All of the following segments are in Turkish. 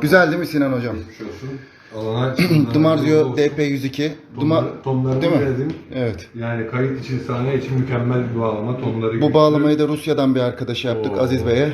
Güzel değil mi Sinan hocam? Geçmiş olsun. Alana Dumarzio DP102. Duma tonlarını Değil mi? verdim. Evet. Yani kayıt için, sahne için mükemmel bir bağlama. Tonları Bu güçlü. bağlamayı da Rusya'dan bir arkadaşa yaptık Oo. Aziz Bey'e.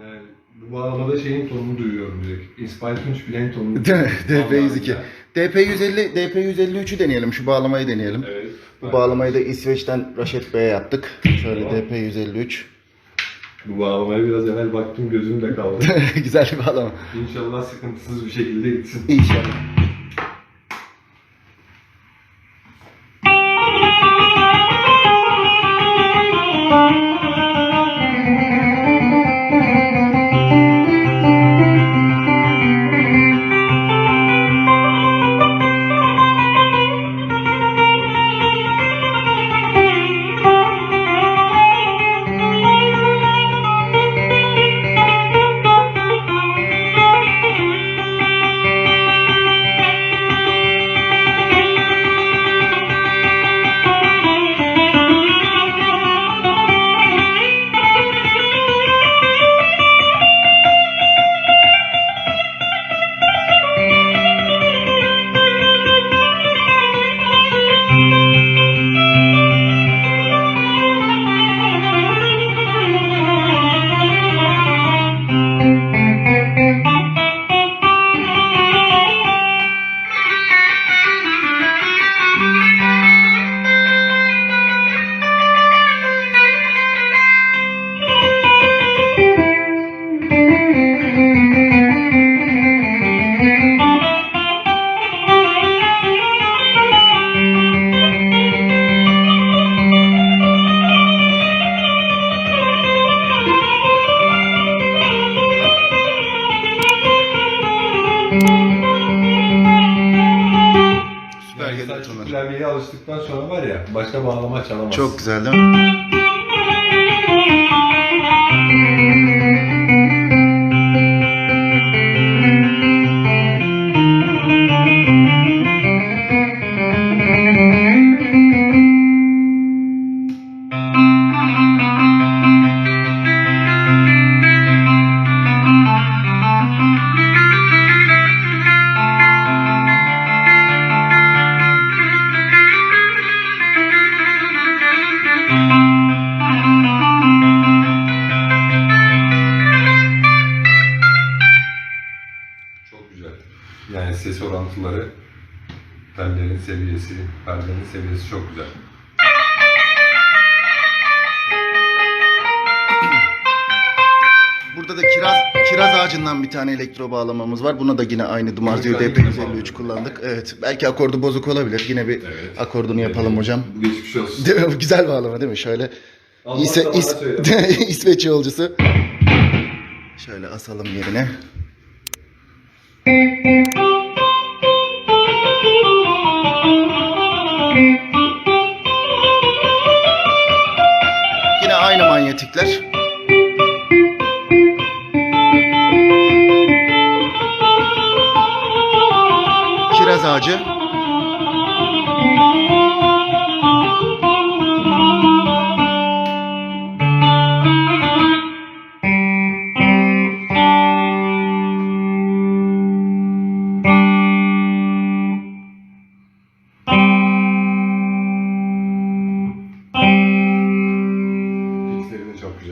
Yani bu bağlamada şeyin tonunu duyuyorum direkt. Inspire Tunç bilen tonunu Değil mi? duyuyorum. DP102. DP150, DP153'ü deneyelim. Şu bağlamayı deneyelim. Evet. Bu bağlamayı da İsveç'ten Raşet Bey'e yaptık. Şöyle DP153. Bu bağlamaya biraz evvel baktım gözümde kaldı. Güzel bir bağlama. İnşallah sıkıntısız bir şekilde gitsin. İnşallah. Alıştıktan sonra var ya başka bağlama çalamazsın. Çok güzel değil mi? Seviyesi, perdenin seviyesi çok güzel. Burada da kiraz kiraz ağacından bir tane elektro bağlamamız var. Buna da yine aynı Dumarzio DP153 kullandık. Evet. Belki akordu bozuk olabilir. Yine bir Evet. akordunu yapalım hocam. Geçmiş olsun. Değil mi? Güzel bağlama değil mi? Şöyle Allah İse, sana İs- söyle. İsveç yolcusu. Şöyle asalım yerine. Yine aynı manyetikler. Kiraz ağacı.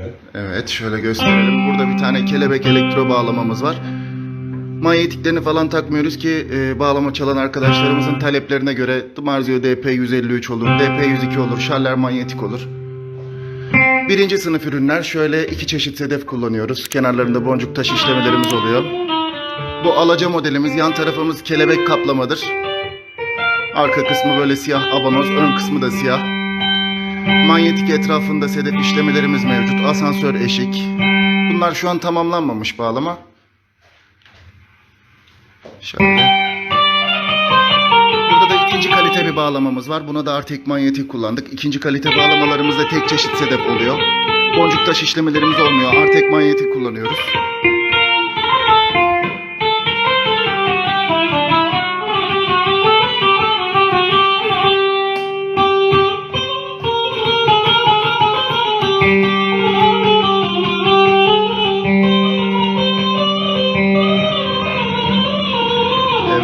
Güzel. Evet şöyle gösterelim. Burada bir tane kelebek elektro bağlamamız var. Manyetiklerini falan takmıyoruz ki e, bağlama çalan arkadaşlarımızın taleplerine göre Marzio DP153 olur, DP102 olur, Schaller manyetik olur. Birinci sınıf ürünler şöyle iki çeşit sedef kullanıyoruz. Kenarlarında boncuk taş işlemelerimiz oluyor. Bu alaca modelimiz yan tarafımız kelebek kaplamadır. Arka kısmı böyle siyah abanoz, ön kısmı da siyah. Manyetik etrafında sedef işlemelerimiz mevcut. Asansör eşik. Bunlar şu an tamamlanmamış bağlama. Şöyle. Burada da ikinci kalite bir bağlamamız var. Buna da Artek manyetik kullandık. İkinci kalite bağlamalarımızda tek çeşit sedef oluyor. Boncuk taş işlemelerimiz olmuyor. Artek manyetik kullanıyoruz.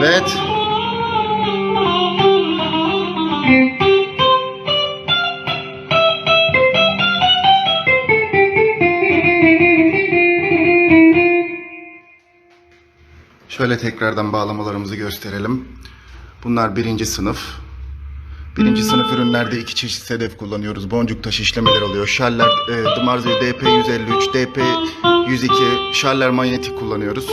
Evet. Şöyle tekrardan bağlamalarımızı gösterelim. Bunlar birinci sınıf. Birinci sınıf ürünlerde iki çeşit sedef kullanıyoruz. Boncuk taş işlemeler oluyor. Şaller e, Dmarzio DP153, DP102, şaller manyetik kullanıyoruz.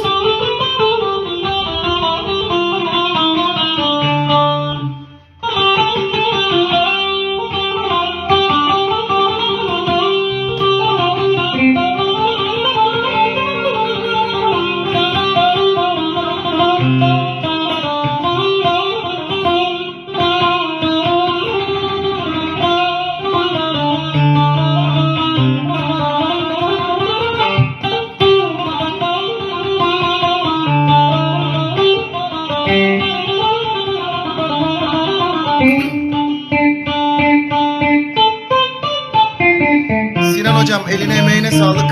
Eline emeğine sağlık.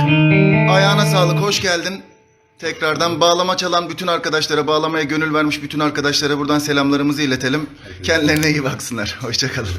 Ayağına sağlık. Hoş geldin. Tekrardan bağlama çalan bütün arkadaşlara, bağlamaya gönül vermiş bütün arkadaşlara buradan selamlarımızı iletelim. Kendilerine iyi baksınlar. Hoşçakalın.